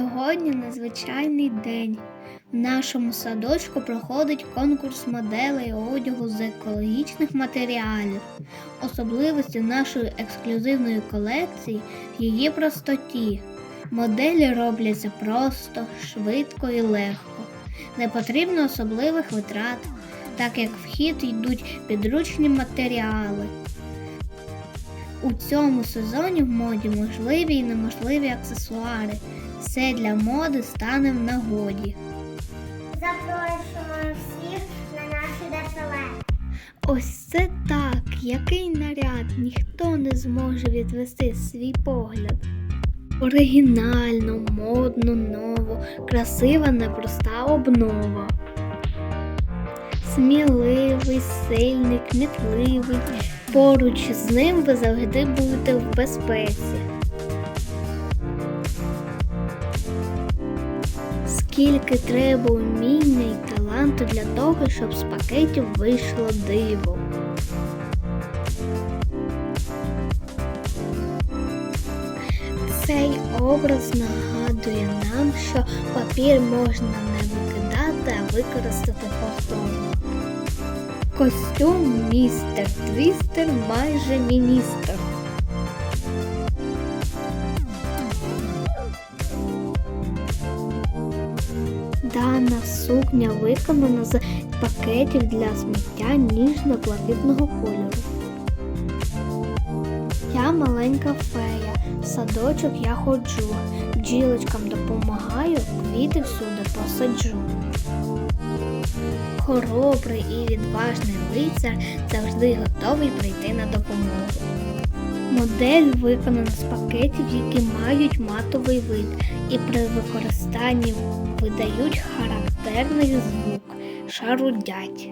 незвичайний день. В нашому садочку проходить конкурс моделей одягу з екологічних матеріалів. Особливістю нашої ексклюзивної колекції в її простоті. Моделі робляться просто, швидко і легко. Не потрібно особливих витрат, так як в хід йдуть підручні матеріали. У цьому сезоні в моді можливі і неможливі аксесуари. Все для моди стане в нагоді. Запрошуємо всіх на наші дефіле. Ось це так, який наряд ніхто не зможе відвести свій погляд. Оригінально, модно, ново, красива, непроста обнова. Сміливий, сильний, кмітливий. Поруч з ним ви завжди будете в безпеці. Скільки треба уміння і таланту для того, щоб з пакетів вийшло диво. Цей образ нагадує нам, що папір можна не викидати, а використати повторно. Костюм містер Твістер майже міністр. Дана сукня виконана з пакетів для сміття ніжно-блакитного кольору. Я маленька фея, в садочок я ходжу, бджілочкам допомагаю, квіти всюди посаджу. Хоробрий і відважний лицар завжди готовий прийти на допомогу. Модель виконана з пакетів, які мають матовий вид, і при використанні видають характерний звук шарудять.